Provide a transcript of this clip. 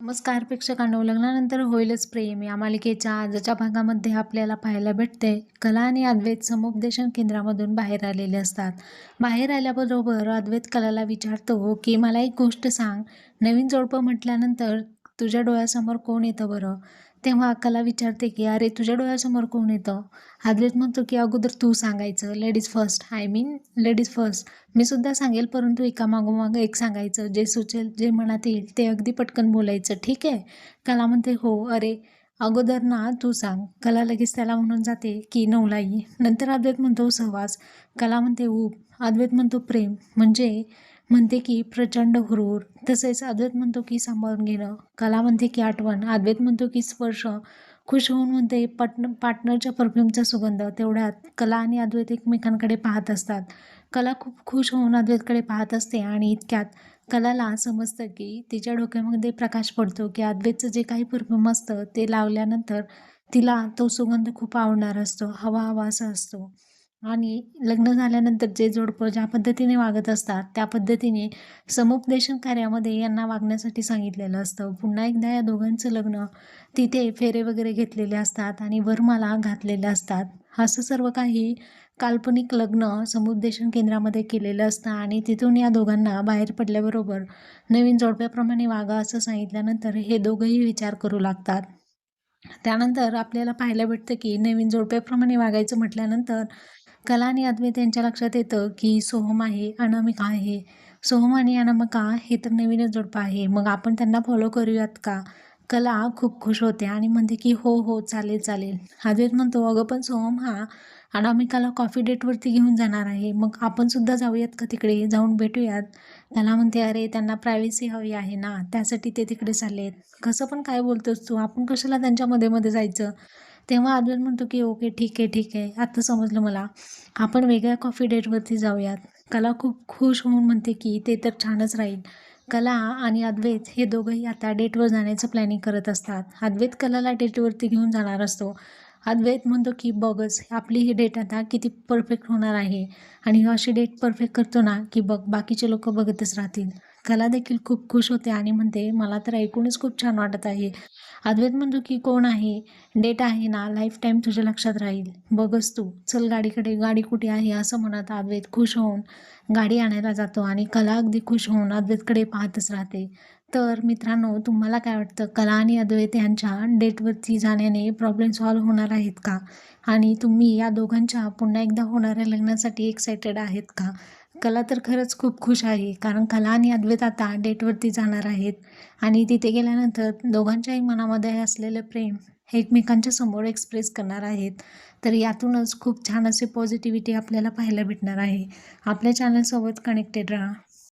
नमस्कार प्रेक्षकांनो. लग्नानंतर होईलच प्रेम. या मालिकेच्या आजच्या भागामध्ये आपल्याला पाहायला भेटते कला आणि अद्वैत समुपदेशन केंद्रामधून बाहेर आलेले असतात. बाहेर आल्याबरोबर अद्वैत कलाला विचारतो की मला एक गोष्ट सांग. नवीन जोडपं म्हटल्यानंतर तुझ्या डोळ्यासमोर कोण येतं बरं? तेव्हा कला विचारते की अरे तुझ्या डोळ्यासमोर कोण येतं? अद्वैत म्हणतो की अगोदर तू सांगायचं ladies first I mean ladies first मी सुद्धा सांगेल परंतु एका मागोमाग एक सांगायचं. जे सुचेल जे मनात येईल ते अगदी पटकन बोलायचं. ठीक आहे? कला म्हणते हो. अरे अगोदर ना तू सांग. कला लगेच त्याला म्हणून जाते की नवलाई. नंतर अद्वैत म्हणतो सहवास. कला म्हणते ऊप अद्वैत म्हणतो प्रेम. म्हणजे म्हणते की प्रचंड हुरूर. तसेच अद्वैत म्हणतो की सांभाळून घेणं. कला म्हणते की आठवण. अद्वैत म्हणतो की स्पर्श. खुश होऊन म्हणते पार्टन पार्टनरच्या परफ्यूमचा सुगंध. तेवढ्यात कला आणि अद्वैत एकमेकांकडे पाहत असतात. कला खूप खुश होऊन अद्वैतकडे पाहत असते आणि इतक्यात कलाला समजतं की तिच्या डोक्यामध्ये प्रकाश पडतो की अद्वैतचं जे काही परफ्यूम असतं ते लावल्यानंतर तिला तो सुगंध खूप आवडणार असतो. हवा हवा असा असतो. आणि लग्न झाल्यानंतर जे जोडपं ज्या पद्धतीने वागत असतात त्या पद्धतीने समुपदेशन कार्यामध्ये यांना वागण्यासाठी सांगितलेलं असतं. पुन्हा एकदा या दोघांचं लग्न तिथे फेरे वगैरे घेतलेले असतात आणि वरमाला घातलेल्या असतात. असं सर्व काही काल्पनिक लग्न समुपदेशन केंद्रामध्ये केलेलं असतं आणि तिथून या दोघांना बाहेर पडल्याबरोबर नवीन जोडप्याप्रमाणे वागा असं सांगितल्यानंतर हे दोघंही विचार करू लागतात. त्यानंतर आपल्याला पाहायला भेटतं की नवीन जोडप्याप्रमाणे वागायचं म्हटल्यानंतर कला आणि अद्वैत यांच्या लक्षात येतं की सोहम आहे अनामिका आहे. सोहम आणि अनामिका हे तर नवीनच जोडपं आहे. मग आपण त्यांना फॉलो करूयात का? कला खूप खुश होते आणि म्हणते की हो हो चालेल चालेल. अद्वैत म्हणतो अगं पण सोहम हा अनामिकाला कॉफी डेटवरती घेऊन जाणार आहे. मग आपण सुद्धा जाऊयात का तिकडे? जाऊन भेटूयात. त्याला म्हणते अरे त्यांना प्रायव्हसी हवी आहे ना. त्यासाठी ते तिकडे चालले आहेत कसं पण काय बोलतोस तू? आपण कशाला त्यांच्या मध्ये मध्ये जायचं? तेव्हा अद्वैत म्हणतो की ओके ठीक आहे ठीक आहे. आता समजलं मला. आपण वेगळ्या कॉफी डेटवरती जाऊयात. कला खूप खुश होऊन म्हणते की ते तर छानच राहील. कला आणि अद्वैत हे दोघंही आता डेटवर जाण्याचं प्लॅनिंग करत असतात. अद्वैत कलाला डेटवरती घेऊन जाणार असतो. अद्वैत म्हणतो की बघच आपली ही डेट आता किती परफेक्ट होणार आहे. आणि अशी डेट परफेक्ट करतो ना की बघ बाकीचे लोक बघतच राहतील. कला देखील खूप खुश होते आणि म्हणते मला तर ऐकूनच खूप छान वाटत आहे. अद्वैत म्हणतो की कोण आहे? डेट आहे ना? लाईफ टाईम तुझ्या लक्षात राहील. बघच तू. चल गाडीकडे. गाडी कुठे आहे? असं म्हणत अद्वैत खुश होऊन गाडी आणायला जातो आणि कला अगदी खुश होऊन अद्वैतकडे पाहतच राहते. तर मित्रांनो तुम्हाला काय वाटतं? कला आणि अद्वैत यांच्या डेटवरती जाण्याने प्रॉब्लेम सॉल्व्ह होणार आहेत का? आणि तुम्ही या दोघांच्या पुन्हा एकदा होणाऱ्या लग्नासाठी एक्सायटेड आहेत का? कला तर खरंच खूप खुश आहे कारण कला आणि अद्वैत आता डेटवरती जाणार आहेत. आणि तिथे गेल्यानंतर दोघांच्याही मनामध्ये असलेलं प्रेम हे एकमेकांच्या समोर एक्सप्रेस करणार आहेत. तर यातूनच खूप छान असे पॉझिटिव्हिटी आपल्याला पाहायला भेटणार आहे. आपल्या चॅनलसोबत कनेक्टेड राहा.